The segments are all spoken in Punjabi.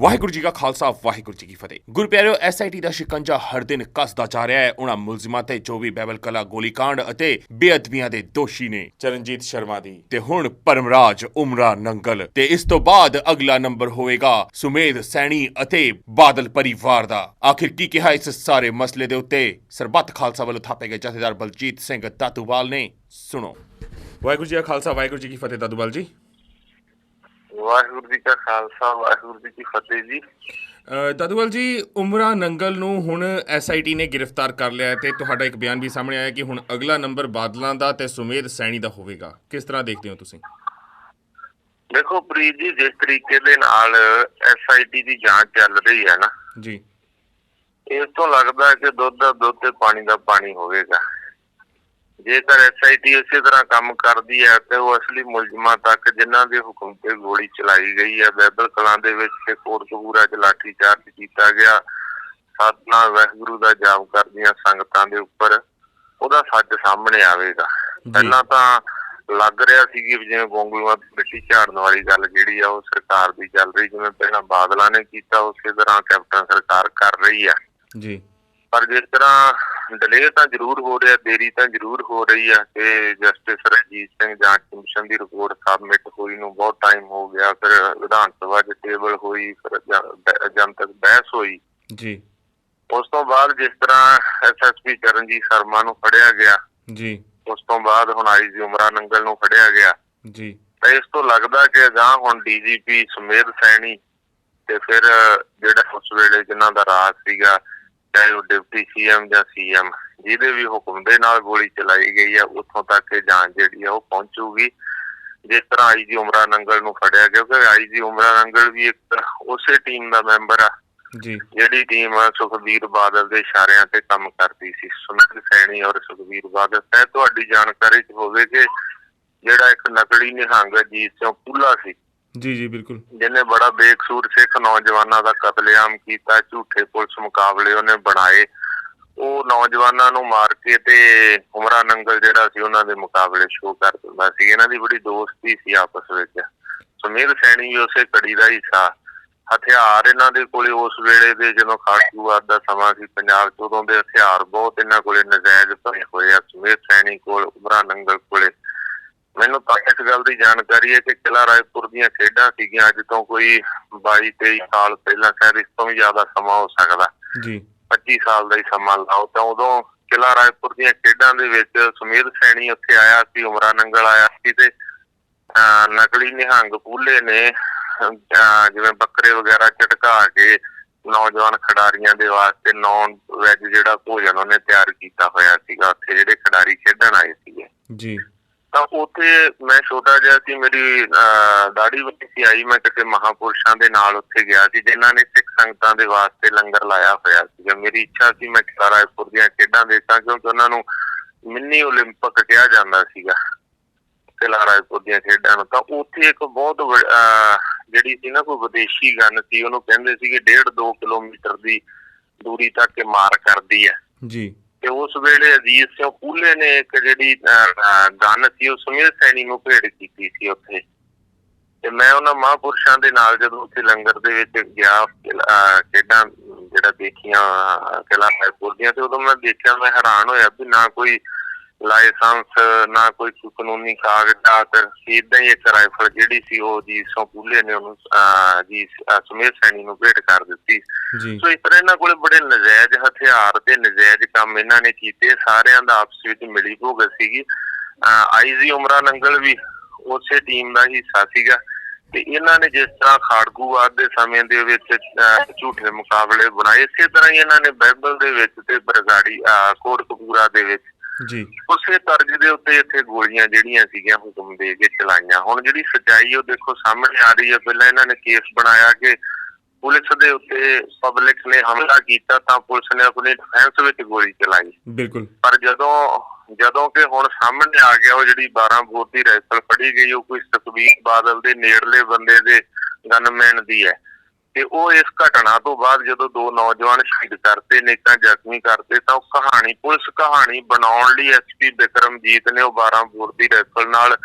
ਵਾਹਿਗੁਰੂ ਜੀ ਕਾ ਖਾਲਸਾ, ਵਾਹਿਗੁਰੂ ਜੀ ਕੀ ਫਤਿਹ। ਗੁਰਪਿਆਰਿਓ ਐਸਆਈਟੀ ਦਾ ਸ਼ਿਕੰਜਾ ਹਰ ਦਿਨ ਕੱਸਦਾ ਜਾ ਰਿਹਾ ਹੈ। ਉਹਨਾਂ ਮੁਲਜ਼ਮਾਂ ਤੇ ਜੋ ਵੀ ਬੈਬਲ ਕਲਾ ਗੋਲੀकांड ਅਤੇ ਬੇਅਦਬੀਆਂ ਦੇ ਦੋਸ਼ੀ ਨੇ ਚਰਨਜੀਤ ਸ਼ਰਮਾ ਦੀ। ਤੇ ਹੁਣ ਪਰਮਰਾਜ ਉਮਰਾ ਨੰਗਲ। ਤੇ ਇਸ ਤੋਂ ਬਾਅਦ ਅਗਲਾ ਨੰਬਰ ਹੋਵੇਗਾ ਸੁਮੇਧ ਸੈਣੀ ਅਤੇ ਬਾਦਲ ਪਰਿਵਾਰ ਦਾ। ਆਖਿਰ ਕੀ ਕਿਹਾ ਇਸ ਸਾਰੇ ਮਸਲੇ ਦੇ ਉੱਤੇ? ਸਰਬੱਤ ਖਾਲਸਾ ਵੱਲੋਂ ਥਾਪੇ ਗਏ ਜਥੇਦਾਰ ਬਲਜੀਤ ਸਿੰਘ ਤਾਤੂਵਾਲ ਨੇ। ਸੁਣੋ। ਵਾਹਿਗੁਰੂ ਜੀ ਕਾ ਖਾਲਸਾ, ਵਾਹਿਗੁਰੂ ਜੀ ਕੀ ਫਤਿਹ ਤਾਤੂਵਾਲ ਜੀ। ਵਾਹਿਗੁਰੂ ਜੀ ਕਾ ਖਾਲਸਾ ਵਾਹਿਗੁਰੂ ਜੀ ਕੀ ਫਤਿਹ ਜੀ। ਦਾਦੂਵਾਲ ਜੀ ਉਮਰਾ ਨੰਗਲ ਨੂੰ ਹੁਣ ਐਸਆਈਟੀ ਨੇ ਗ੍ਰਿਫਤਾਰ ਕਰ ਲਿਆ ਤੇ ਤੁਹਾਡਾ ਇੱਕ ਬਿਆਨ ਵੀ ਸਾਹਮਣੇ ਆਇਆ ਕਿ ਹੁਣ ਅਗਲਾ ਨੰਬਰ ਬਾਦਲਾਂ ਦਾ ਤੇ ਸੁਮੇਧ ਸੈਣੀ ਦਾ ਹੋਵੇਗਾ। ਕਿਸ ਤਰ੍ਹਾਂ ਦੇਖਦੇ ਹੋ ਤੁਸੀਂ? ਦੇਖੋ ਪ੍ਰੀਤ ਜੀ ਜਿਸ ਤਰੀਕੇ ਦੇ ਨਾਲ ਐਸਆਈਟੀ ਦੀ ਜਾਂਚ ਚੱਲ ਰਹੀ ਹੈ ਨਾ ਜੀ। ਇਸ ਤੋਂ ਲੱਗਦਾ ਹੈ ਕਿ ਦੁੱਧ ਦਾ ਦੁੱਧ ਤੇ ਪਾਣੀ ਦਾ ਪਾਣੀ ਹੋਵੇਗਾ। ਜੇਕਰ ਐਸਆਈਟੀ ਇਸੇ ਤਰ੍ਹਾਂ ਕੰਮ ਕਰਦੀ ਹੈ ਤੇ ਉਹ ਅਸਲੀ ਮੁਲਜ਼ਮਾਂ ਤੱਕ ਜਿਨ੍ਹਾਂ ਦੇ ਹੁਕਮ ਤੇ ਗੋਲੀ ਚਲਾਈ ਗਈ ਹੈ ਬੈਬਲ ਕਲਾਂ ਦੇ ਵਿੱਚ ਕੋਟਕਪੂਰਾ ਚ ਲਾਠੀ ਚਾਰਜ ਕੀਤਾ ਗਿਆ। ਸਤਨਾਮ ਵਾਹਿਗੁਰੂ ਦਾ ਜਾਪ ਕਰਦੀਆਂ ਸੰਗਤਾਂ ਦੇ ਉੱਪਰ ਉਹਦਾ ਸੱਚ ਸਾਹਮਣੇ ਆਵੇਗਾ। ਪਹਿਲਾਂ ਤਾਂ ਲੱਗ ਰਿਹਾ ਸੀ ਕਿ ਜਿਵੇਂ ਗੋਂਗਲੂਆਂ ਤੇ ਮਿੱਟੀ ਝਾੜਨ ਵਾਲੀ ਗੱਲ ਜਿਹੜੀ ਆ ਉਹ ਸਰਕਾਰ ਦੀ ਚੱਲ ਰਹੀ ਜਿਵੇਂ ਪਹਿਲਾਂ ਬਾਦਲਾਂ ਨੇ ਕੀਤਾ ਉਸੇ ਤਰ੍ਹਾਂ ਕੈਪਟਨ ਸਰਕਾਰ ਕਰ ਰਹੀ ਆ। ਜੀ। ਪਰ ਜਿਸ ਤਰ੍ਹਾਂ ਡਿਲੇ ਤਾਂ ਜ਼ਰੂਰ ਹੋ ਰਿਹਾ ਦੇਰੀ ਤਾਂ ਜ਼ਰੂਰ ਹੋ ਰਹੀ ਆ ਕਿ ਜਸਟਿਸ ਰਣਜੀਤ ਸਿੰਘ ਜਾਂਚ ਕਮਿਸ਼ਨ ਦੀ ਰਿਪੋਰਟ ਸਬਮਿਟ ਹੋਈ ਨੂੰ ਬਹੁਤ ਟਾਈਮ ਹੋ ਗਿਆ ਫਿਰ ਵਿਧਾਨ ਸਭਾ 'ਚ ਟੇਬਲ ਹੋਈ ਫਿਰ ਜਨਤਕ ਬਹਿਸ ਹੋਈ। ਜੀ। ਉਸ ਤੋਂ ਬਾਅਦ ਜਿਸ ਤਰ੍ਹਾਂ ਐਸਐਸਪੀ ਚਰਨਜੀਤ ਸ਼ਰਮਾ ਨੂੰ ਫੜਿਆ ਗਿਆ ਜੀ। ਉਸ ਤੋਂ ਬਾਅਦ ਹੁਣ ਆਈਜੀ ਉਮਰਾ ਨੰਗਲ ਨੂੰ ਫੜਿਆ ਗਿਆ। ਜੀ। ਤਾਂ ਇਸ ਤੋਂ ਲੱਗਦਾ ਕਿ ਅਗਾਂਹ ਹੁਣ ਡੀਜੀਪੀ ਸੁਮੇਧ ਸੈਣੀ ਤੇ ਫਿਰ ਜਿਹੜਾ ਉਸ ਵੇਲੇ ਜਿਨ੍ਹਾਂ ਦਾ ਰਾਜ ਸੀਗਾ ਚਾਹੇ ਉਹ ਡਿਪਟੀ ਸੀਐਮ ਜਾਂ ਸੀਐਮ ਜਿਹਦੇ ਵੀ ਹੁਕਮ ਦੇ ਨਾਲ ਗੋਲੀ ਚਲਾਈ ਗਈ ਆ ਉੱਥੋਂ ਤੱਕ ਇਹ ਜਾਂਚ ਜਿਹੜੀ ਆ ਉਹ ਪਹੁੰਚੂਗੀ। ਜਿਸ ਤਰ੍ਹਾਂ ਆਈਜੀ ਉਮਰਾ ਨੰਗਲ ਨੂੰ ਫੜਿਆ ਗਿਆ ਕਿਉਂਕਿ ਆਈਜੀ ਉਮਰਾ ਨੰਗਲ ਵੀ ਇੱਕ ਉਸੇ ਟੀਮ ਦਾ ਮੈਂਬਰ ਆ। ਜੀ। ਜਿਹੜੀ ਟੀਮ ਸੁਖਬੀਰ ਬਾਦਲ ਦੇ ਇਸ਼ਾਰਿਆਂ ਤੇ ਕੰਮ ਕਰਦੀ ਸੀ ਸੁਨੀਲ ਸੈਣੀ ਔਰ ਸੁਖਬੀਰ ਬਾਦਲ। ਤੇ ਤੁਹਾਡੀ ਜਾਣਕਾਰੀ ਚ ਹੋਵੇ ਕਿ ਜਿਹੜਾ ਇੱਕ ਨਕਲੀ ਨਿਹੰਗ ਅਜੀਤ ਸਿੰਘ ਪੁੱਲਾ ਸੀ ਜੀ ਜੀ, ਬਿਲਕੁਲ। ਜਿਹਨੇ ਬੜਾ ਬੇਕਸੂਰ ਸਿੱਖ ਨੌਜਵਾਨਾਂ ਦਾ ਕਤਲੇਆਮ ਕੀਤਾ, ਝੂਠੇ ਪੁਲਿਸ ਮੁਕਾਬਲੇ ਉਹਨੇ ਬਣਾਏ, ਉਹ ਨੌਜਵਾਨਾਂ ਨੂੰ ਮਾਰ ਕੇ ਤੇ ਉਮਰਾ ਨੰਗਲ ਜਿਹੜਾ ਸੀ, ਉਹਨਾਂ ਦੇ ਮੁਕਾਬਲੇ ਸ਼ੋਅ ਕਰ ਦਿੰਦਾ ਸੀ। ਇਹਨਾਂ ਦੀ ਬੜੀ ਦੋਸਤੀ ਸੀ ਆਪਸ ਵਿੱਚ। ਸੁਮੇਧ ਸੈਣੀ ਵੀ ਉਸੇ ਕੜੀ ਦਾ ਹਿੱਸਾ। ਹਥਿਆਰ ਇਹਨਾਂ ਦੇ ਕੋਲੇ ਉਸ ਵੇਲੇ ਦੇ ਜਦੋਂ ਖਾਲਸੂਵਾਦ ਦਾ ਸਮਾਂ ਸੀ, ਪੰਜਾਬ 'ਚ ਉਦੋਂ ਦੇ ਹਥਿਆਰ ਬਹੁਤ ਇਹਨਾਂ ਕੋਲੇ ਨਜਾਇਜ਼ ਭਰੇ ਹੋਏ ਆ। ਸੁਮੇਧ ਸੈਣੀ ਕੋਲ, ਉਮਰਾ ਨੰਗਲ ਕੋਲੇ। ਮੈਨੂੰ ਤਾਂ ਇਸ ਗੱਲ ਦੀ ਜਾਣਕਾਰੀ ਹੈ ਕਿ ਕਿਲਾ ਰਾਏਪੁਰ ਦੀਆਂ ਖੇਡਾਂ ਸੀਗੀਆਂ ਅੱਜ ਤੋਂ ਕੋਈ 22 23 ਸਾਲ ਪਹਿਲਾਂ ਸ਼ਾਇਦ ਇਸ ਤੋਂ ਵੀ ਜ਼ਿਆਦਾ ਸਮਾਂ ਹੋ ਸਕਦਾ। ਜੀ। 25 ਸਾਲ ਦਾ ਹੀ ਸਮਾਂ ਲਾਓ ਤਾਂ ਉਦੋਂ ਕਿਲਾ ਰਾਏਪੁਰ ਦੀਆਂ ਖੇਡਾਂ ਦੇ ਵਿੱਚ ਸੁਮੇਧ ਸੈਣੀ ਉੱਥੇ ਆਇਆ ਸੀ ਉਮਰਾ ਨੰਗਲ ਆਇਆ ਸੀ ਤੇ ਨਕਲੀ ਨਿਹੰਗ ਪੂਲੇ ਨੇ ਜਿਵੇਂ ਬੱਕਰੇ ਵਗੈਰਾ ਝਟਕਾ ਕੇ ਨੌਜਵਾਨ ਖਿਡਾਰੀਆਂ ਦੇ ਵਾਸਤੇ ਨੌਨ ਵੈਜ ਜਿਹੜਾ ਭੋਜਨ ਉਹਨੇ ਤਿਆਰ ਕੀਤਾ ਹੋਇਆ ਸੀਗਾ ਉੱਥੇ ਜਿਹੜੇ ਖਿਡਾਰੀ ਖੇਡਣ ਆਏ ਸੀਗੇ। ਜੀ। ਤਾਂ ਉੱਥੇ ਮੈਂ ਛੋਟਾ ਜਿਹਾ ਸੀ ਮੇਰੀ ਅਹ, ਦਾੜੀ ਵੱਡੀ ਸੀ ਆਈ ਮੈਂ ਕਿਸੇ ਮਹਾਪੁਰਸ਼ਾਂ ਦੇ ਨਾਲ ਉੱਥੇ ਗਿਆ ਸੀ ਜਿਨ੍ਹਾਂ ਨੇ ਸਿੱਖ ਸੰਗਤਾਂ ਦੇ ਵਾਸਤੇ ਲੰਗਰ ਲਾਇਆ ਹੋਇਆ ਸੀ ਮੇਰੀ ਇੱਛਾ ਸੀ ਮੈਂ ਕਿਲਾ ਰਾਏਪੁਰ ਦੀਆਂ ਖੇਡਾਂ ਦੇਖਾਂ ਕਿਉਂਕਿ ਉਹਨਾਂ ਨੂੰ ਮਿੰਨੀ 올림픽 ਕਿਹਾ ਜਾਂਦਾ ਸੀਗਾ ਕਿਲਾ ਰਾਏਪੁਰ ਦੀਆਂ ਖੇਡਾਂ ਨੂੰ ਤਾਂ ਉੱਥੇ ਇੱਕ ਬਹੁਤ ਵ- ਅਹ, ਜਿਹੜੀ ਸੀ ਨਾ ਕੋਈ ਵਿਦੇਸ਼ੀ ਗਨ ਸੀ ਉਹਨੂੰ ਕਹਿੰਦੇ ਸੀਗੇ 1.5 2 ਕਿਲੋਮੀਟਰ ਦੀ ਦੂਰੀ ਤੱਕ ਇਹ ਮਾਰ ਕਰਦੀ ਹੈ ਜੀ ਤੇ ਉਸ ਵੇਲੇ ਅਜੀਤ ਸਿੰਘ ਪੂਲੇ ਨੇ ਇੱਕ ਜਿਹੜੀ ਅਹ, ਗਨ ਸੀ ਉਹ ਸੁਮੇਧ ਸੈਣੀ ਨੂੰ ਭੇਟ ਕੀਤੀ ਸੀ ਉੱਥੇ। ਤੇ ਮੈਂ ਉਹਨਾਂ ਮਹਾਂਪੁਰਸ਼ਾਂ ਦੇ ਨਾਲ ਜਦੋਂ ਉੱਥੇ ਲੰਗਰ ਦੇ ਵਿੱਚ ਗਿਆ ਅਹ, ਖੇਡਾਂ ਜਿਹੜਾ ਦੇਖੀਆਂ ਕਿਲਾ ਕਿਲ੍ਹਾ ਦੀਆਂ ਤੇ ਉਦੋਂ ਮੈਂ ਦੇਖਿਆ ਮੈਂ ਹੈਰਾਨ ਹੋਇਆ ਵੀ ਨਾ ਕੋਈ ਲਾਇਸੈਂਸ ਨਾ ਕੋਈ ਕਾਨੂੰਨੀ ਕਾਗਜ਼ਾਤ ਇਦਾਂ ਹੀ ਇੱਕ ਰਾਈਫਲ ਜਿਹੜੀ ਸੀ ਉਹ ਜੀ ਸੋ ਪੂਲੇ ਨੇ ਉਹਨੂੰ ਜੀ ਸੁਮੇਧ ਸੈਣੀ ਨੂੰ ਭੇਟ ਕਰ ਦਿੱਤੀ। ਸੋ ਇਸ ਤਰ੍ਹਾਂ ਇਹਨਾਂ ਕੋਲੇ ਬੜੇ ਨਜਾਇਜ਼ ਹਥਿਆਰ ਤੇ ਨਜਾਇਜ਼ ਕੰਮ ਇਹਨਾਂ ਨੇ ਕੀਤੇ। ਸਾਰਿਆਂ ਦਾ ਆਪਸ ਵਿੱਚ ਮਿਲੀ ਭੁਗਤ ਸੀਗੀ। ਆਈਜੀ ਉਮਰਾ ਨੰਗਲ ਵੀ ਉਸੇ ਟੀਮ ਦਾ ਹਿੱਸਾ ਸੀਗਾ। ਤੇ ਇਹਨਾਂ ਨੇ ਜਿਸ ਤਰ੍ਹਾਂ ਖਾੜਕੂਵਾਦ ਦੇ ਸਮੇਂ ਦੇ ਵਿੱਚ ਝੂਠੇ ਮੁਕਾਬਲੇ ਬਣਾਏ ਇਸੇ ਤਰ੍ਹਾਂ ਹੀ ਇਹਨਾਂ ਨੇ ਬਾਈਬਲ ਦੇ ਵਿੱਚ ਤੇ ਬਰਗਾੜੀ ਕੋਟਕਪੂਰਾ ਦੇ ਵਿੱਚ ਜੀ। ਉਸੇ ਤਰਜ ਦੇ ਉੱਤੇ ਇੱਥੇ ਗੋਲੀਆਂ ਜਿਹੜੀਆਂ ਸੀਗੀਆਂ ਹੁਕਮ ਦੇ ਕੇ ਚਲਾਈਆਂ। ਹੁਣ ਜਿਹੜੀ ਸਚਾਈ ਉਹ ਦੇਖੋ ਸਾਹਮਣੇ ਆ ਰਹੀ ਹੈ। ਪਹਿਲਾਂ ਇਹਨਾਂ ਨੇ ਕੇਸ ਬਣਾਇਆ ਕਿ ਪੁਲਿਸ ਦੇ ਉੱਤੇ ਪਬਲਿਕ ਨੇ ਹਮਲਾ ਕੀਤਾ ਤਾਂ ਪੁਲਿਸ ਨੇ ਆਪਣੀ ਡਿਫੈਂਸ ਵਿੱਚ ਗੋਲੀ ਚਲਾਈ। ਬਿਲਕੁਲ। ਪਰ ਜਦੋਂ ਜਦੋਂ ਕਿ ਹੁਣ ਸਾਹਮਣੇ ਆ ਗਿਆ ਉਹ ਜਿਹੜੀ 12 ਬੋਰ ਦੀ ਰਾਈਫਲ ਫੜੀ ਗਈ ਉਹ ਕੋਈ ਸੁਖਬੀਰ ਬਾਦਲ ਦੇ ਨੇੜਲੇ ਬੰਦੇ ਦੇ ਗਨਮੈਨ ਦੀ ਹੈ। ਤੇ ਉਹ ਇਸ ਘਟਨਾ ਤੋਂ ਬਾਅਦ ਜਦੋਂ ਦੋ ਨੌਜਵਾਨ ਸ਼ਹੀਦ ਕਰਤੇ ਨੇਕਾਂ ਜ਼ਖਮੀ ਕਰਤੇ ਤਾਂ ਉਹ ਕਹਾਣੀ ਪੁਲਿਸ ਕਹਾਣੀ ਬਣਾਉਣ ਲਈ ਐਸਪੀ ਵਿਕਰਮਜੀਤ ਨੇ ਉਹ 12 ਬੋਰ ਦੀ ਰਾਈਫਲ ਨਾਲ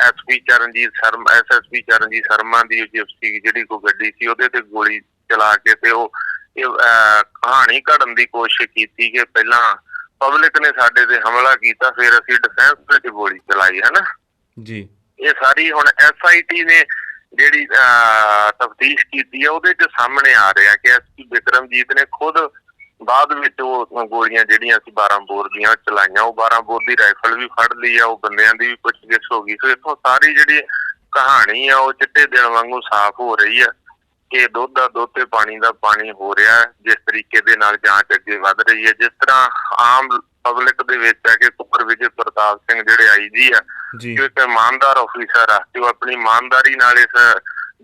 ਐਸਪੀ ਚਰਨਜੀਤ ਸ਼ਰਮਾ ਐਸਐਸਪੀ ਚਰਨਜੀਤ ਸ਼ਰਮਾ ਦੀ ਜਿਪਸੀ ਜਿਹੜੀ ਕੋ ਗੱਡੀ ਸੀ ਉਹਦੇ ਤੇ ਗੋਲੀ ਚਲਾ ਕੇ ਤੇ ਉਹ ਇਹ ਕਹਾਣੀ ਘੜਨ ਦੀ ਕੋਸ਼ਿਸ਼ ਕੀਤੀ ਕਿ ਪਹਿਲਾਂ ਪਬਲਿਕ ਨੇ ਸਾਡੇ ਤੇ ਹਮਲਾ ਕੀਤਾ ਫਿਰ ਅਸੀਂ ਡਿਫੈਂਸ ਵਿੱਚ ਗੋਲੀ ਚਲਾਈ ਹੈ ਨਾ ਜੀ। ਇਹ ਸਾਰੀ ਹੁਣ ਐਸਆਈਟੀ ਨੇ ਜਿਹੜੀ ਤਫਤੀਸ਼ ਕੀਤੀ ਹੈ ਉਹਦੇ ਚ ਸਾਹਮਣੇ ਆ ਰਿਹਾ ਕਿ ਐਸਪੀ ਵਿਕਰਮਜੀਤ ਨੇ ਖੁਦ ਬਾਅਦ ਵਿੱਚ ਉਹ ਗੋਲੀਆਂ ਜਿਹੜੀਆਂ ਸੀ 12 ਬੋਰ ਦੀਆਂ ਚਲਾਈਆਂ। ਉਹ 12 ਬੋਰ ਦੀ ਰਾਈਫਲ ਵੀ ਫੜ ਲਈ ਆ, ਉਹ ਬੰਦਿਆਂ ਦੀ ਵੀ ਪੁੱਛਗਿੱਛ ਹੋ ਗਈ। ਸੋ ਇੱਥੋਂ ਸਾਰੀ ਜਿਹੜੀ ਕਹਾਣੀ ਆ, ਉਹ ਚਿੱਟੇ ਦਿਨ ਵਾਂਗੂ ਸਾਫ਼ ਹੋ ਰਹੀ ਆ ਕਿ ਦੁੱਧ ਦਾ ਦੁੱਧ ਤੇ ਪਾਣੀ ਦਾ ਪਾਣੀ ਹੋ ਰਿਹਾ। ਜਿਸ ਤਰੀਕੇ ਦੇ ਨਾਲ ਜਾਂਚ ਅੱਗੇ ਵਧ ਰਹੀ ਹੈ ਜਿਸ ਤਰ੍ਹਾਂ ਆਮ ਪਬਲਿਕ ਦੇ ਵਿੱਚ ਹੈ ਕਿ ਕੁਪਰ ਵਿਜੇ ਪ੍ਰਤਾਪ ਸਿੰਘ ਜਿਹੜੇ ਆਈਜੀ ਆ ਜੀ। ਜੋ ਇੱਕ ਇਮਾਨਦਾਰ ਅਫੀਸਰ ਆ ਤੇ ਉਹ ਆਪਣੀ ਇਮਾਨਦਾਰੀ ਨਾਲ ਇਸ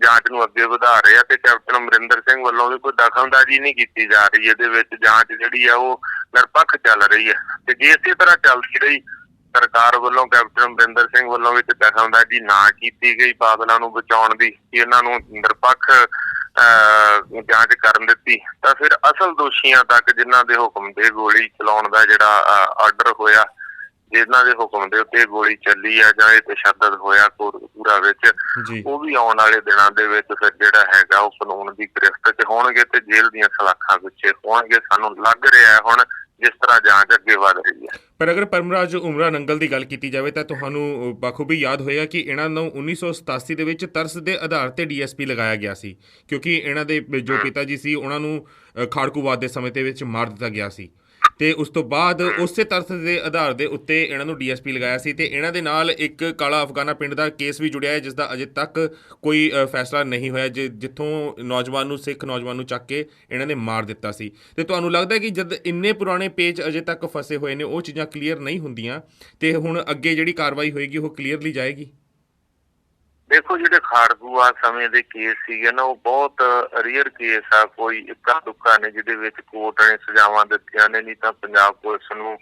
ਜਾਂਚ ਨੂੰ ਅੱਗੇ ਵਧਾ ਰਹੇ ਆ ਤੇ ਕੈਪਟਨ ਅਮਰਿੰਦਰ ਸਿੰਘ ਵੱਲੋਂ ਵੀ ਕੋਈ ਦਖਲਅੰਦਾਜ਼ੀ ਨਹੀਂ ਕੀਤੀ ਜਾ ਰਹੀ ਇਹਦੇ ਵਿੱਚ ਜਾਂਚ ਜਿਹੜੀ ਆ ਉਹ ਨਿਰਪੱਖ ਚੱਲ ਰਹੀ ਹੈ ਤੇ ਜੇ ਇਸੇ ਤਰ੍ਹਾਂ ਚੱਲਦੀ ਰਹੀ ਸਰਕਾਰ ਵੱਲੋਂ ਕੈਪਟਨ ਅਮਰਿੰਦਰ ਸਿੰਘ ਵੱਲੋਂ ਵਿੱਚ ਦਖਲਅੰਦਾਜ਼ੀ ਨਾ ਕੀਤੀ ਗਈ ਬਾਦਲਾਂ ਨੂੰ ਬਚਾਉਣ ਦੀ ਇਹਨਾਂ ਨੂੰ ਨਿਰਪੱਖ ਜਾਂਚ ਕਰਨ ਦਿੱਤੀ ਤਾਂ ਫਿਰ ਅਸਲ ਦੋਸ਼ੀਆਂ ਤੱਕ ਜਿਨ੍ਹਾਂ ਦੇ ਹੁਕਮ ਦੇ ਗੋਲੀ ਚਲਾਉਣ ਦਾ ਜਿਹੜਾ ਆਰਡਰ ਹੋਇਆ ਜਿਨ੍ਹਾਂ ਦੇ ਹੁਕਮ ਦੇ ਉੱਤੇ ਗੋਲੀ ਚੱਲੀ ਆ ਜਾਂ ਇਹ ਤਸ਼ੱਦਦ ਹੋਇਆ ਕੋਟਕਪੂਰਾ ਵਿੱਚ ਉਹ ਵੀ ਆਉਣ ਵਾਲੇ ਦਿਨਾਂ ਦੇ ਵਿੱਚ ਫਿਰ ਜਿਹੜਾ ਹੈਗਾ ਉਹ ਕਾਨੂੰਨ ਦੀ ਗ੍ਰਿਫਤ 'ਚ ਹੋਣਗੇ ਤੇ ਜੇਲ੍ਹ ਦੀਆਂ ਸਲਾਖਾਂ ਵਿੱਚ ਹੋਣਗੇ। ਸਾਨੂੰ ਲੱਗ ਰਿਹਾ ਹੁਣ ਜਿਸ ਤਰ੍ਹਾਂ ਜਾਂਚ ਅੱਗੇ ਵਧ ਰਹੀ ਹੈ। ਪਰ ਅਗਰ ਪਰਮਰਾਜ ਉਮਰਾ ਨੰਗਲ ਦੀ ਗੱਲ ਕੀਤੀ ਜਾਵੇ ਤਾਂ ਤੁਹਾਨੂੰ ਬਾਖੂਬੀ ਯਾਦ ਹੋਏਗਾ ਕਿ ਇਹਨਾਂ ਨੂੰ 1987 ਦੇ ਵਿੱਚ ਤਰਸ ਦੇ ਆਧਾਰ ਤੇ ਡੀਐਸਪੀ ਲਗਾਇਆ ਗਿਆ ਸੀ ਕਿਉਂਕਿ ਇਹਨਾਂ ਦੇ ਜੋ ਪਿਤਾ ਜੀ ਸੀ ਉਹਨਾਂ ਨੂੰ ਖਾੜਕੂਵਾਦ ਦੇ ਸਮੇਂ ਦੇ ਵਿੱਚ ਮਾਰ ਦਿੱਤਾ ਗਿਆ ਸੀ। ਤੇ ਉਸ ਤੋਂ ਬਾਅਦ ਉਸੇ ਤਰਸ ਦੇ ਆਧਾਰ ਦੇ ਉੱਤੇ ਇਹਨਾਂ ਨੂੰ ਡੀਐਸਪੀ ਲਗਾਇਆ ਸੀ ਤੇ ਇਹਨਾਂ ਦੇ ਨਾਲ ਇੱਕ ਕਾਲਾ ਅਫਗਾਨਾ ਪਿੰਡ ਦਾ ਕੇਸ ਵੀ ਜੁੜਿਆ ਹੈ, ਜਿਸ ਦਾ ਅਜੇ ਤੱਕ ਕੋਈ ਫੈਸਲਾ ਨਹੀਂ ਹੋਇਆ, ਜਿ- ਜਿੱਥੋਂ ਨੌਜਵਾਨ ਨੂੰ, ਸਿੱਖ ਨੌਜਵਾਨ ਨੂੰ ਚੱਕ ਕੇ ਇਹਨਾਂ ਨੇ ਮਾਰ ਦਿੱਤਾ ਸੀ। ਤੇ ਤੁਹਾਨੂੰ ਲੱਗਦਾ ਕਿ ਜਦ ਇੰਨੇ ਪੁਰਾਣੇ ਪੇਜ ਅਜੇ ਤੱਕ ਫਸੇ ਹੋਏ ਨੇ, ਉਹ ਚੀਜ਼ਾਂ ਕਲੀਅਰ ਨਹੀਂ ਹੁੰਦੀਆਂ ਤੇ ਹੁਣ ਅੱਗੇ ਜਿਹੜੀ ਕਾਰਵਾਈ ਹੋਏਗੀ, ਉਹ ਕਲੀਅਰਲੀ ਜਾਏਗੀ? ਦੇਖੋ ਜਿਹੜੇ ਖਾੜਕੂਆ ਸਮੇਂ ਦੇ ਕੇਸ ਸੀਗੇ ਨਾ, ਉਹ ਬਹੁਤ ਰੀਅਰ ਕੇਸ ਆ। ਕੋਈ ਇੱਕਾ ਦੁੱਕਾ ਨੇ ਜਿਹਦੇ ਵਿੱਚ ਕੋਰਟ ਨੇ ਸਜ਼ਾਵਾਂ ਦਿੱਤੀਆਂ ਨੇ, ਨਹੀਂ ਤਾਂ ਪੰਜਾਬ ਪੁਲਿਸ ਨੂੰ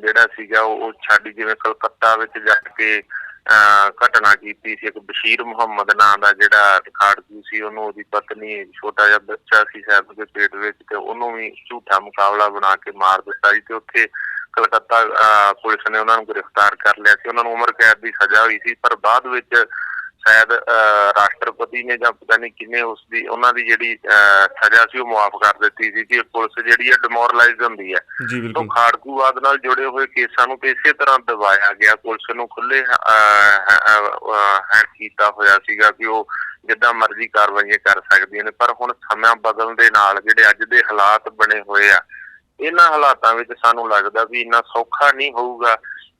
ਜਿਹੜਾ ਸੀਗਾ ਉਹ ਛੱਡ ਜਿਵੇਂ ਕਲਕੱਤਾ ਵਿੱਚ ਜਾ ਕੇ ਘਟਨਾ ਕੀਤੀ ਸੀ। ਇੱਕ ਬਸ਼ੀਰ ਮੁਹੰਮਦ ਨਾਂ ਦਾ ਜਿਹੜਾ ਖਾੜਕੂ ਸੀ, ਉਹਨੂੰ ਉਹਦੀ ਪਤਨੀ ਛੋਟਾ ਜਿਹਾ ਬੱਚਾ ਸੀ ਸਾਹਿਬ ਦੇ ਪੇਟ ਵਿੱਚ ਤੇ ਉਹਨੂੰ ਵੀ ਝੂਠਾ ਮੁਕਾਬਲਾ ਬਣਾ ਕੇ ਮਾਰ ਦਿੱਤਾ ਸੀ ਤੇ ਉੱਥੇ ਕਲਕੱਤਾ ਪੁਲਿਸ ਨੇ ਉਹਨਾਂ ਨੂੰ ਗ੍ਰਿਫਤਾਰ ਕਰ ਲਿਆ ਸੀ। ਉਹਨਾਂ ਨੂੰ ਉਮਰ ਕੈਦ ਦੀ ਸਜ਼ਾ ਹੋਈ ਸੀ, ਪਰ ਬਾਅਦ ਵਿੱਚ ਸ਼ਾਇਦ ਰਾਸ਼ਟਰਪਤੀ ਨੇ ਜਾਂ ਪਤਾ ਨਹੀਂ ਕਿੰਨੇ ਉਸ ਦੀ ਉਹਨਾਂ ਦੀ ਜਿਹੜੀ ਸਜ਼ਾ ਸੀ ਉਹ ਮੁਆਫ ਕਰ ਦਿੱਤੀ ਸੀ ਕਿ ਪੁਲਿਸ ਜਿਹੜੀ ਹੈ ਡਿਮੋਰਲਾਈਜ਼ ਹੁੰਦੀ ਹੈ। ਜੀ ਬਿਲਕੁਲ। ਖਾੜਕੂਵਾਦ ਨਾਲ ਜੁੜੇ ਹੋਏ ਕੇਸਾਂ ਨੂੰ ਇਸੇ ਤਰ੍ਹਾਂ ਦਬਾਇਆ ਗਿਆ। ਪੁਲਿਸ ਨੂੰ ਖੁੱਲੇ ਹੈਂਡ ਕੀਤਾ ਹੋਇਆ ਸੀਗਾ ਕਿ ਉਹ ਜਿੱਦਾਂ ਮਰਜ਼ੀ ਕਾਰਵਾਈਆਂ ਕਰ ਸਕਦੀਆਂ ਨੇ। ਪਰ ਹੁਣ ਸਮਾਂ ਬਦਲਣ ਦੇ ਨਾਲ ਜਿਹੜੇ ਅੱਜ ਦੇ ਹਾਲਾਤ ਬਣੇ ਹੋਏ ਆ ਇਹਨਾਂ ਹਾਲਾਤਾਂ ਵਿੱਚ ਸਾਨੂੰ ਲੱਗਦਾ ਵੀ ਇੰਨਾ ਸੌਖਾ ਨਹੀਂ ਹੋਊਗਾ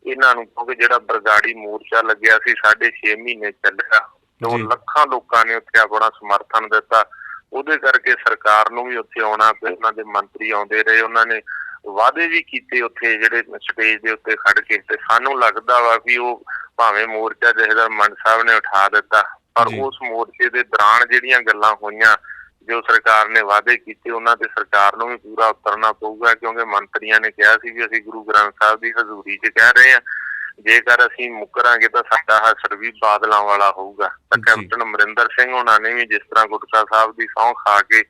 ਇਹਨਾਂ ਨੂੰ ਕਿਉਂਕਿ ਜਿਹੜਾ ਬਰਗਾੜੀ ਮੋਰਚਾ ਲੱਗਿਆ ਸੀ 6.5 ਮਹੀਨੇ ਚੱਲਿਆ। ਜੀ। ਲੱਖਾਂ ਲੋਕਾਂ ਨੇ ਉੱਥੇ ਆਪਣਾ ਸਮਰਥਨ ਦਿੱਤਾ। ਉਹਦੇ ਕਰਕੇ ਸਰਕਾਰ ਨੂੰ ਵੀ ਉੱਥੇ ਆਉਣਾ ਪਿਆ। ਉਹਨਾਂ ਦੇ ਮੰਤਰੀ ਆਉਂਦੇ ਰਹੇ। ਉਹਨਾਂ ਨੇ ਵਾਅਦੇ ਵੀ ਕੀਤੇ ਉੱਥੇ ਜਿਹੜੇ ਸਟੇਜ ਦੇ ਉੱਤੇ ਖੜ ਕੇ। ਤੇ ਸਾਨੂੰ ਲੱਗਦਾ ਵਾ ਵੀ ਉਹ ਭਾਵੇਂ ਮੋਰਚਾ ਜਥੇਦਾਰ ਮੰਡ ਸਾਹਿਬ ਨੇ ਉਠਾ ਦਿੱਤਾ ਪਰ। ਉਸ ਮੋਰਚੇ ਦੇ ਦੌਰਾਨ ਜਿਹੜੀਆਂ ਗੱਲਾਂ ਹੋਈਆਂ ਜੋ ਸਰਕਾਰ ਨੇ ਵਾਅਦੇ ਕੀਤੇ ਉਹਨਾਂ ਤੇ ਸਰਕਾਰ ਨੂੰ ਵੀ ਪੂਰਾ ਉਤਰਨਾ ਪਊਗਾ ਕਿਉਂਕਿ ਮੰਤਰੀਆਂ ਨੇ ਕਿਹਾ ਸੀ ਵੀ ਅਸੀਂ ਗੁਰੂ ਗ੍ਰੰਥ ਸਾਹਿਬ ਦੀ ਹਜ਼ੂਰੀ 'ਚ ਕਹਿ ਰਹੇ ਹਾਂ ਜੇਕਰ ਅਸੀਂ ਮੁਕਰਾਂਗੇ ਤਾਂ ਸਾਡਾ ਹਸਰ ਵੀ ਬਾਦਲਾਂ ਵਾਲਾ ਹੋਊਗਾ ਤਾਂ। ਕੈਪਟਨ ਅਮਰਿੰਦਰ ਸਿੰਘ ਉਹਨਾਂ ਨੇ ਵੀ ਜਿਸ ਤਰ੍ਹਾਂ ਗੁਟਕਾ ਸਾਹਿਬ ਦੀ ਸਹੁੰ ਖਾ ਕੇ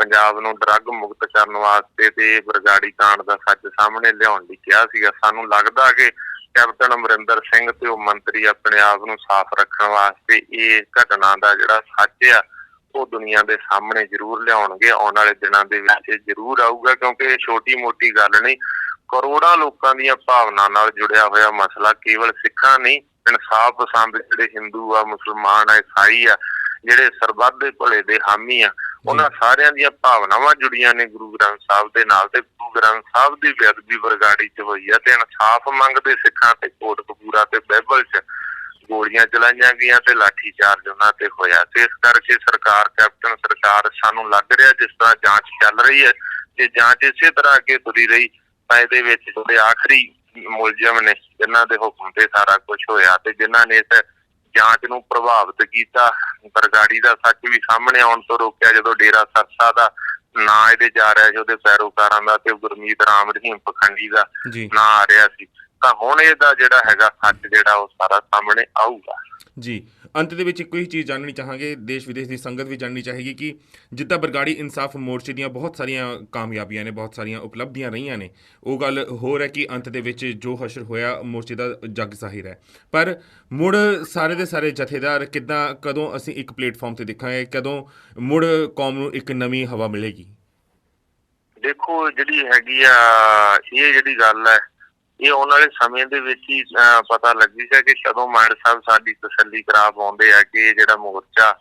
ਪੰਜਾਬ ਨੂੰ ਡਰੱਗ ਮੁਕਤ ਕਰਨ ਵਾਸਤੇ ਤੇ ਬਰਗਾੜੀ ਕਾਂਡ ਦਾ ਸੱਚ ਸਾਹਮਣੇ ਲਿਆਉਣ ਲਈ ਕਿਹਾ ਸੀਗਾ ਸਾਨੂੰ ਲੱਗਦਾ ਕਿ ਕੈਪਟਨ ਅਮਰਿੰਦਰ ਸਿੰਘ ਤੇ ਉਹ ਮੰਤਰੀ ਆਪਣੇ ਆਪ ਨੂੰ ਸਾਫ਼ ਰੱਖਣ ਵਾਸਤੇ ਇਹ ਘਟਨਾ ਦਾ ਜਿਹੜਾ ਸੱਚ ਆ ਉਹ ਦੁਨੀਆ ਦੇ ਸਾਹਮਣੇ ਜ਼ਰੂਰ ਲਿਆਉਣਗੇ ਆਉਣ ਵਾਲੇ ਦਿਨਾਂ ਦੇ ਵਿੱਚ ਜ਼ਰੂਰ ਆਊਗਾ ਕਿਉਂਕਿ ਇਹ ਛੋਟੀ ਮੋਟੀ ਗੱਲ ਨਹੀਂ। ਕਰੋੜਾਂ ਲੋਕਾਂ ਦੀਆਂ ਭਾਵਨਾ ਨਾਲ ਜੁੜਿਆ ਹੋਇਆ ਮਸਲਾ ਕੇਵਲ ਸਿੱਖਾਂ ਨਹੀਂ ਇਨਸਾਫ ਪਸੰਦ ਜਿਹੜੇ ਹਿੰਦੂ ਆ ਮੁਸਲਮਾਨ ਆ ਈਸਾਈ ਆ ਜਿਹੜੇ ਸਰਬੱਤ ਦੇ ਭਲੇ ਦੇ ਹਾਮੀ ਆ ਉਹਨਾਂ ਸਾਰਿਆਂ ਦੀਆਂ ਭਾਵਨਾਵਾਂ ਜੁੜੀਆਂ ਨੇ ਗੁਰੂ ਗ੍ਰੰਥ ਸਾਹਿਬ ਦੇ ਨਾਲ ਤੇ ਗੁਰੂ ਗ੍ਰੰਥ ਸਾਹਿਬ ਦੀ ਬੇਅਦਬੀ ਵਰਗਾੜੀ ਚ ਹੋਈ ਆ ਤੇ ਇਨਸਾਫ ਮੰਗਦੇ ਸਿੱਖਾਂ ਤੇ ਕੋਟਕਪੂਰਾ ਤੇ ਬਾਈਬਲ ਚ ਗੋਲੀਆਂ ਚਲਾਈਆਂ ਗਈਆਂ ਤੇ ਲਾਠੀ ਚਾਰਜ ਉਹਨਾਂ ਤੇ ਹੋਇਆ। ਤੇ ਇਸ ਕਰਕੇ ਸਰਕਾਰ ਕੈਪਟਨ ਸਰਕਾਰ ਸਾਨੂੰ ਲੱਗ ਰਿਹਾ ਜਿਸ ਤਰ੍ਹਾਂ ਜਾਂਚ ਚੱਲ ਰਹੀ ਹੈ ਜੇ ਜਾਂਚ ਇਸੇ ਤਰ੍ਹਾਂ ਅੱਗੇ ਤੁਰੀ ਰਹੀ। ਤਾਂ ਇਹਦੇ ਵਿੱਚ ਜਿਹੜੇ ਆਖਰੀ ਮੁਲਜ਼ਮ ਨੇ ਜਿਨ੍ਹਾਂ ਦੇ ਹੁਕਮ ਤੇ ਸਾਰਾ ਕੁਝ ਹੋਇਆ ਤੇ ਜਿਨ੍ਹਾਂ ਨੇ ਇਸ ਜਾਂਚ ਨੂੰ ਪ੍ਰਭਾਵਿਤ ਕੀਤਾ ਬਰਗਾੜੀ ਦਾ ਸੱਚ ਵੀ ਸਾਹਮਣੇ ਆਉਣ ਤੋਂ ਰੋਕਿਆ ਜਦੋਂ ਡੇਰਾ ਸਰਸਾ ਦਾ ਨਾਂ ਇਹਦੇ ਜਾ ਰਿਹਾ ਸੀ ਉਹਦੇ ਪੈਰੋਕਾਰਾਂ ਦਾ ਤੇ ਗੁਰਮੀਤ ਰਾਮ ਰਹੀਮ ਪਖੰਡੀ ਦਾ ਨਾਂ ਆ ਰਿਹਾ ਸੀ। ਤਾਂ ਹੁਣ ਇਹਦਾ ਜਿਹੜਾ ਹੈਗਾ ਸੱਚ ਜਿਹੜਾ ਉਹ ਸਾਰਾ ਸਾਹਮਣੇ ਆਊਗਾ। ਜੀ ਅੰਤ ਦੇ ਵਿੱਚ ਇੱਕੋ ਹੀ ਚੀਜ਼ ਜਾਣਨੀ ਚਾਹਾਂਗੇ ਦੇਸ਼ ਵਿਦੇਸ਼ ਦੀ ਸੰਗਤ ਵੀ ਜਾਣਨੀ ਚਾਹੇਗੀ ਕਿ ਜਿੱਦਾਂ ਬਰਗਾੜੀ ਇਨਸਾਫ ਮੋਰਚੇ ਦੀਆਂ ਬਹੁਤ ਸਾਰੀਆਂ ਕਾਮਯਾਬੀਆਂ ਨੇ ਬਹੁਤ ਸਾਰੀਆਂ ਉਪਲਬਧੀਆਂ ਰਹੀਆਂ ਨੇ ਉਹ ਗੱਲ ਹੋਰ ਹੈ ਕਿ ਅੰਤ ਦੇ ਵਿੱਚ ਜੋ ਹਸ਼ਰ ਹੋਇਆ ਮੋਰਚੇ ਦਾ ਜੱਗ ਜ਼ਾਹਿਰ ਹੈ। ਪਰ ਮੁੜ ਸਾਰੇ ਦੇ ਸਾਰੇ ਜਥੇਦਾਰ ਕਿੱਦਾਂ ਕਦੋਂ ਅਸੀਂ ਇੱਕ ਪਲੇਟਫਾਰਮ ਤੇ ਦੇਖਾਂਗੇ ਕਦੋਂ ਮੁੜ ਕੌਮ ਨੂੰ ਇੱਕ ਨਵੀਂ ਹਵਾ ਮਿਲੇਗੀ? ਦੇਖੋ ਜਿਹੜੀ ਹੈਗੀ ਆ ਇਹ ਜਿਹੜੀ ਗੱਲ ਹੈ ਇਹ ਆਉਣ ਵਾਲੇ ਸਮੇਂ ਦੇ ਵਿੱਚ ਹੀ ਪਤਾ ਲੱਗੇਗਾ ਕਿ ਕਦੋਂ ਮਾਨ ਸਾਹਿਬ ਸਾਡੀ ਤਸੱਲੀ ਕਰਾ ਪਾਉਂਦੇ ਆ ਕਿ ਜਿਹੜਾ ਮੋਰਚਾ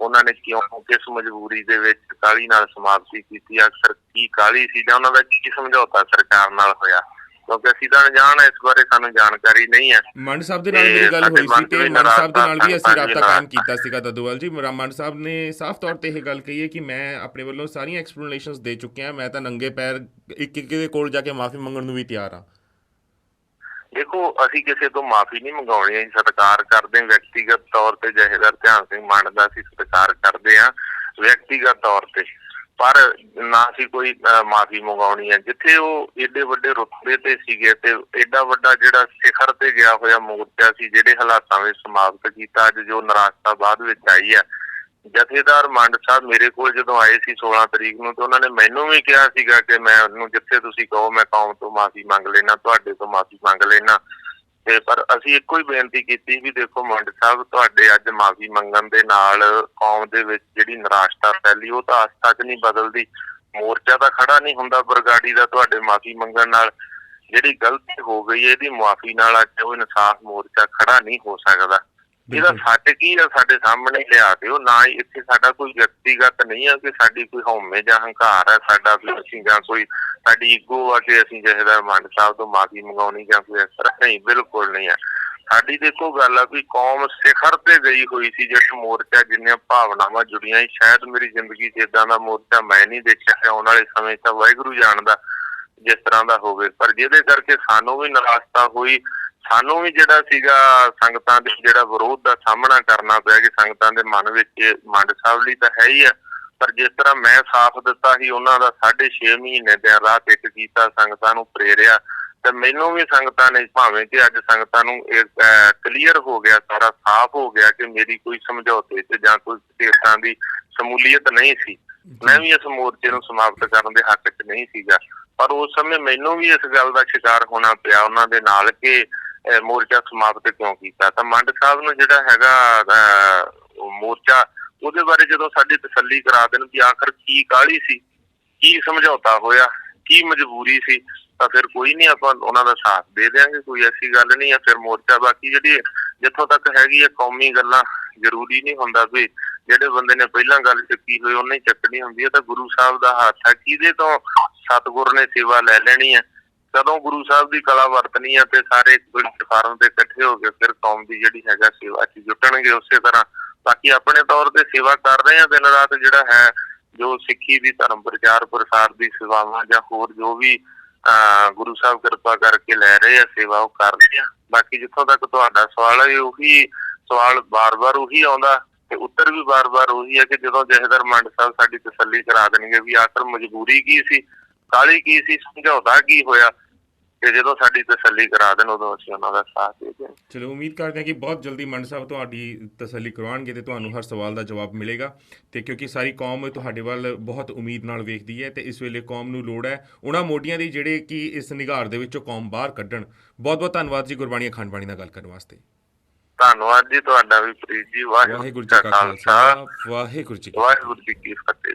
ਉਹਨਾਂ ਨੇ ਕਿਉਂ ਕਿਸ ਮਜਬੂਰੀ ਦੇ ਵਿੱਚ ਕਾਲੀ ਨਾਲ ਸਮਾਪਤੀ ਕੀਤੀ ਅਕਸਰ ਕੀ ਕਾਲੀ ਸੀ ਜਾਂ ਉਹਨਾਂ ਦਾ ਕੀ ਸਮਝੌਤਾ ਸਰਕਾਰ ਨਾਲ ਹੋਇਆ? ਕਿਉਂਕਿ ਅਸੀਂ ਤਾਂ ਅਣਜਾਣ ਇਸ ਬਾਰੇ ਸਾਨੂੰ ਜਾਣਕਾਰੀ ਨਹੀਂ ਹੈ ਮੰਡ ਸਾਹਿਬ ਦੇ ਨਾਲ ਮੇਰੀ ਗੱਲ ਹੋਈ ਸੀ ਤੇ ਮੰਡ ਸਾਹਿਬ ਦੇ ਨਾਲ ਵੀ ਅਸੀਂ ਰਾਬਤਾ ਕਾਇਮ। ਕੀਤਾ ਸੀਗਾ ਦਦੂਵਾਲ ਜੀ। ਮੰਡ ਸਾਹਿਬ ਨੇ ਸਾਫ਼ ਤੌਰ ਤੇ ਇਹ ਗੱਲ ਕਹੀ ਹੈ ਕਿ ਮੈਂ ਆਪਣੇ ਵੱਲੋਂ ਸਾਰੀਆਂ ਐਕਸਪਲੇਨੇਸ਼ਨਸ ਦੇ ਚੁੱਕਿਆ ਮੈਂ ਤਾਂ ਨੰਗੇ ਪੈਰ ਇੱਕ ਇੱਕ ਦੇ ਕੋਲ ਜਾ ਕੇ ਮਾਫੀ ਮੰਗਣ ਨੂੰ ਵੀ ਤਿਆਰ ਹਾਂ। ਦੇਖੋ, ਅਸੀਂ ਕਿਸੇ ਤੋਂ ਮਾਫੀ ਨਹੀਂ ਮੰਗਾਉਣੀ, ਅਸੀਂ ਸਤਿਕਾਰ ਕਰਦੇ ਹਾਂ, ਵਿਅਕਤੀਗਤ ਤੌਰ ਤੇ ਜਹੇਦਾਰ ਧਿਆਨ ਸਿੰਘ ਮੰਨ ਦਾ ਅਸੀਂ ਸਤਿਕਾਰ ਕਰਦੇ ਹਾਂ, ਵਿਅਕਤੀਗਤ ਤੌਰ ਤੇ। ਪਰ ਨਾ ਅਸੀਂ ਕੋਈ ਮਾਫੀ ਮੰਗਾਉਣੀ ਹੈ। ਜਿੱਥੇ ਉਹ ਏਡੇ ਵੱਡੇ ਰੁਤਬੇ ਤੇ ਸੀਗੇ ਤੇ ਏਡਾ ਵੱਡਾ ਜਿਹੜਾ ਸਿਖਰ ਤੇ ਗਿਆ ਹੋਇਆ ਮੋਰਚਾ ਸੀ, ਜਿਹੜੇ ਹਾਲਾਤਾਂ ਵਿੱਚ ਸਮਾਪਤ ਕੀਤਾ, ਅੱਜ ਜੋ ਨਿਰਾਸ਼ਤਾ ਬਾਅਦ ਵਿੱਚ ਆਈ ਹੈ ਜਥੇਦਾਰ ਮੰਡ ਸਾਹਿਬ ਮੇਰੇ ਕੋਲ ਜਦੋਂ ਆਏ ਸੀ 16 ਤਰੀਕ ਨੂੰ, ਤੇ ਉਹਨਾਂ ਨੇ ਮੈਨੂੰ ਵੀ ਕਿਹਾ ਸੀਗਾ ਕਿ ਮੈਂ ਉਹਨੂੰ ਜਿੱਥੇ ਤੁਸੀਂ ਕਹੋ, ਮੈਂ ਕੌਮ ਤੋਂ ਮਾਫੀ ਮੰਗ ਲੈਣਾ ਤੁਹਾਡੇ ਤੋਂ ਮਾਫੀ ਮੰਗ ਲੈਣਾ ਤੇ ਪਰ ਅਸੀਂ ਇੱਕੋ ਹੀ ਬੇਨਤੀ ਕੀਤੀ ਵੀ ਦੇਖੋ ਮੰਡ ਸਾਹਿਬ, ਤੁਹਾਡੇ ਅੱਜ ਮਾਫੀ ਮੰਗਣ ਦੇ ਨਾਲ ਕੌਮ ਦੇ ਵਿੱਚ ਜਿਹੜੀ ਨਿਰਾਸ਼ਤਾ ਫੈਲੀ, ਉਹ ਤਾਂ ਅੱਜ ਤੱਕ ਨਹੀਂ ਬਦਲਦੀ। ਮੋਰਚਾ ਤਾਂ ਖੜਾ ਨਹੀਂ ਹੁੰਦਾ ਬਰਗਾੜੀ ਦਾ ਤੁਹਾਡੇ ਮਾਫੀ ਮੰਗਣ ਨਾਲ। ਜਿਹੜੀ ਗਲਤੀ ਹੋ ਗਈ, ਇਹਦੀ ਮਾਫੀ ਨਾਲ ਅੱਜ ਉਹ ਇਨਸਾਫ ਮੋਰਚਾ ਖੜਾ ਨਹੀਂ ਹੋ ਸਕਦਾ। ਇਹਦਾ। ਸੱਚ ਕੀ ਆ ਸਾਡੇ ਸਾਹਮਣੇ ਲਿਆ ਦਿਓ ਨਾ ਹੀ ਇੱਥੇ ਸਾਡਾ ਕੋਈ ਵਿਅਕਤੀਗਤ ਨਹੀਂ ਆ ਕਿ ਸਾਡੀ ਕੋਈ ਹਉਮੈ ਜਾਂ ਹੰਕਾਰ ਹੈ ਸਾਡਾ ਵੀ ਅਸੀਂ ਜਾਂ ਕੋਈ ਸਾਡੀ ਈਗੋ ਆ ਕਿ ਅਸੀਂ ਜਹੇਦਾਰ ਮੰਡ ਸਾਹਿਬ ਤੋਂ ਮਾਫੀ ਮੰਗਾਉਣੀ ਜਾਂ ਕੋਈ ਇਸ ਤਰ੍ਹਾਂ। ਨਹੀਂ ਬਿਲਕੁਲ ਨਹੀਂ ਆ। ਸਾਡੀ ਦੇਖੋ ਗੱਲ ਆ ਵੀ ਕੌਮ ਸਿਖਰ ਤੇ ਗਈ ਹੋਈ ਸੀ ਜਿਹੜਾ ਮੋਰਚਾ ਜਿੰਨੀਆਂ ਭਾਵਨਾਵਾਂ ਜੁੜੀਆਂ ਸੀ। ਸ਼ਾਇਦ ਮੇਰੀ ਜ਼ਿੰਦਗੀ 'ਚ ਇਦਾਂ ਦਾ ਮੋਰਚਾ ਮੈਂ ਨਹੀਂ ਦੇਖਿਆ ਆਉਣ ਵਾਲੇ ਸਮੇਂ 'ਚ ਤਾਂ ਵਾਹਿਗੁਰੂ ਜਾਣਦਾ ਜਿਸ ਤਰ੍ਹਾਂ ਦਾ ਹੋਵੇ। ਪਰ ਜਿਹਦੇ ਕਰਕੇ ਸਾਨੂੰ ਵੀ ਨਿਰਾਸ਼ਤਾ ਹੋਈ ਸਾਨੂੰ ਵੀ ਜਿਹੜਾ ਸੀਗਾ ਸੰਗਤਾਂ ਦੇ ਜਿਹੜਾ ਵਿਰੋਧ ਦਾ ਸਾਹਮਣਾ ਕਰਨਾ ਪਿਆ ਕਿ ਸੰਗਤਾਂ ਦੇ ਮਨ ਵਿੱਚ ਮੰਡ ਸਾਹਿਬ ਲਈ ਤਾਂ ਹੈ ਹੀ ਆ ਪਰ ਜਿਸ ਤਰ੍ਹਾਂ ਮੈਂ ਸਾਥ ਦਿੱਤਾ ਸੀ ਉਹਨਾਂ ਦਾ 6.5 ਮਹੀਨੇ ਦੇ ਰਾਤ ਇੱਕ ਕੀਤਾ ਸੰਗਤਾਂ ਨੂੰ ਪ੍ਰੇਰਿਆ ਤੇ ਮੈਨੂੰ ਵੀ ਸੰਗਤਾਂ ਨੇ ਭਾਵੇਂ ਕਿ ਅੱਜ ਸੰਗਤਾਂ ਨੂੰ ਇਹ ਕਲੀਅਰ ਹੋ ਗਿਆ ਸਾਰਾ ਸਾਫ਼ ਹੋ ਗਿਆ ਕਿ ਮੇਰੀ ਕੋਈ ਸਮਝੌਤੇ 'ਚ ਜਾਂ ਕੋਈ ਤਰ੍ਹਾਂ ਦੀ ਸਮੂਲੀਅਤ ਨਹੀਂ ਸੀ। ਮੈਂ ਵੀ ਇਸ ਮੋਰਚੇ ਨੂੰ ਸਮਾਪਤ ਕਰਨ ਦੇ ਹੱਕ 'ਚ ਨਹੀਂ ਸੀਗਾ। ਪਰ ਉਸ ਸਮੇਂ ਮੈਨੂੰ ਵੀ ਇਸ ਗੱਲ ਦਾ ਸ਼ਿਕਾਰ ਹੋਣਾ ਪਿਆ ਉਹਨਾਂ ਦੇ ਨਾਲ ਕਿ ਮੋਰਚਾ ਸਮਾਪਤ ਕਿਉਂ ਕੀਤਾ? ਤਾਂ ਮੰਡ ਸਾਹਿਬ ਨੂੰ ਜਿਹੜਾ ਹੈਗਾ ਮੋਰਚਾ, ਉਹਦੇ ਬਾਰੇ ਜਦੋਂ ਸਾਡੀ ਤਸੱਲੀ ਕਰਾ ਦੇਣ ਕਿ ਆਖਰ ਕੀ ਕਾਹਲੀ ਸੀ? ਕੀ ਸਮਝੌਤਾ ਹੋਇਆ? ਕੀ ਮਜਬੂਰੀ ਸੀ? ਤਾਂ ਫਿਰ ਕੋਈ ਨਹੀਂ, ਆਪਾਂ ਉਹਨਾਂ ਦਾ ਸਾਥ ਦੇ ਦੇਾਂਗੇ ਕੋਈ ਐਸੀ ਗੱਲ ਨਹੀਂ ਆ, ਫਿਰ ਮੋਰਚਾ ਬਾਕੀ ਜਿਹੜੀ ਜਿੱਥੋਂ ਤੱਕ ਹੈਗੀ ਆ ਕੌਮੀ ਗੱਲਾਂ, ਜ਼ਰੂਰੀ ਨਹੀਂ ਹੁੰਦਾ ਵੀ ਜਿਹੜੇ ਬੰਦੇ ਨੇ ਪਹਿਲਾਂ ਗੱਲ ਚੱਕੀ ਹੋਈ, ਉਹਨੇ ਚੱਕਣੀ ਹੁੰਦੀ ਹੈ ਤਾਂ ਗੁਰੂ ਸਾਹਿਬ ਦਾ ਹੱਥ ਹੈ ਕਿਹਦੇ ਤੋਂ ਸਤਿਗੁਰ ਨੇ ਸੇਵਾ ਲੈ ਲੈਣੀ ਹੈ ਕਦੋਂ ਗੁਰੂ ਸਾਹਿਬ ਦੀ ਕਲਾ ਵਰਤਣੀ ਆ ਤੇ ਸਾਰੇ ਪਲੇਟਫਾਰਮ ਤੇ ਇਕੱਠੇ ਹੋ ਕੇ ਫਿਰ ਕੌਮ ਦੀ ਜਿਹੜੀ ਹੈਗਾ ਸੇਵਾ 'ਚ ਜੁਟਣਗੇ ਉਸੇ ਤਰ੍ਹਾਂ। ਬਾਕੀ ਆਪਣੇ ਤੌਰ ਤੇ ਸੇਵਾ ਕਰ ਰਹੇ ਆ ਦਿਨ ਰਾਤ ਜਿਹੜਾ ਹੈ, ਜੋ ਸਿੱਖੀ ਦੀ ਧਰਮ ਪ੍ਰਚਾਰ ਪ੍ਰਸਾਰ ਦੀ ਸੇਵਾਵਾਂ ਜਾਂ ਹੋਰ ਜੋ ਵੀ ਗੁਰੂ ਸਾਹਿਬ ਕਿਰਪਾ ਕਰਕੇ ਲੈ ਰਹੇ ਆ ਸੇਵਾ ਉਹ ਕਰ ਰਹੇ ਆ। ਬਾਕੀ ਜਿੱਥੋਂ ਤੱਕ ਤੁਹਾਡਾ ਸਵਾਲ ਹੈ, ਉਹੀ ਸਵਾਲ ਬਾਰ-ਬਾਰ ਉਹੀ ਆਉਂਦਾ ਤੇ ਉੱਤਰ ਵੀ ਬਾਰ-ਬਾਰ ਉਹੀ ਹੈ ਕਿ ਜਦੋਂ ਜਹੇਦਾਰ ਮੰਡ ਸਾਹਿਬ ਸਾਡੀ ਤਸੱਲੀ ਕਰਾ ਦੇਣਗੇ ਵੀ ਆਖਰ ਮਜਬੂਰੀ ਕੀ ਸੀ? ਕਾਲੀ ਕੀ ਸੀ ਸਮਝੌਤਾ ਕੀ ਹੋਇਆ? ਤੇ ਜਦੋਂ ਸਾਡੀ ਤਸੱਲੀ ਕਰਾ ਦੇਣ ਉਦੋਂ ਅਸੀਂ ਉਹਨਾਂ ਦਾ ਸਾਥ ਦੇ ਦੇਵਾਂਗੇ ਚਲੋ ਉਮੀਦ ਕਰਦੇ ਹਾਂ ਕਿ ਬਹੁਤ ਜਲਦੀ ਮੰਡ ਸਾਹਿਬ ਤੁਹਾਡੀ ਤਸੱਲੀ ਕਰਵਾਉਣਗੇ ਤੇ ਤੁਹਾਨੂੰ ਹਰ ਸਵਾਲ ਦਾ ਜਵਾਬ ਮਿਲੇਗਾ। ਤੇ ਕਿਉਂਕਿ ਸਾਰੀ ਕੌਮ ਤੁਹਾਡੇ ਵੱਲ ਬਹੁਤ ਉਮੀਦ ਨਾਲ ਵੇਖਦੀ ਹੈ ਤੇ ਇਸ ਵੇਲੇ ਕੌਮ ਨੂੰ ਲੋੜ ਹੈ ਉਹਨਾਂ ਮੋਢੀਆਂ ਦੀ ਜਿਹੜੇ ਕਿ ਇਸ ਨਿਗਾਰ ਦੇ ਵਿੱਚੋਂ ਕੌਮ ਬਾਹਰ ਕੱਢਣ। ਬਹੁਤ ਬਹੁਤ ਧੰਨਵਾਦ ਜੀ ਗੁਰਬਾਣੀ ਅਖੰਡ ਬਾਣੀ ਨਾਲ ਗੱਲ ਕਰਨ ਵਾਸਤੇ। ਧੰਨਵਾਦ ਜੀ ਤੁਹਾਡਾ ਵੀ ਪ੍ਰੀਤ ਜੀ ਵਾਹਿਗੁਰੂ ਜੀ ਕਾ ਖਾਲਸਾ ਵਾਹਿਗੁਰੂ ਜੀ ਕੀ ਫਤਿਹ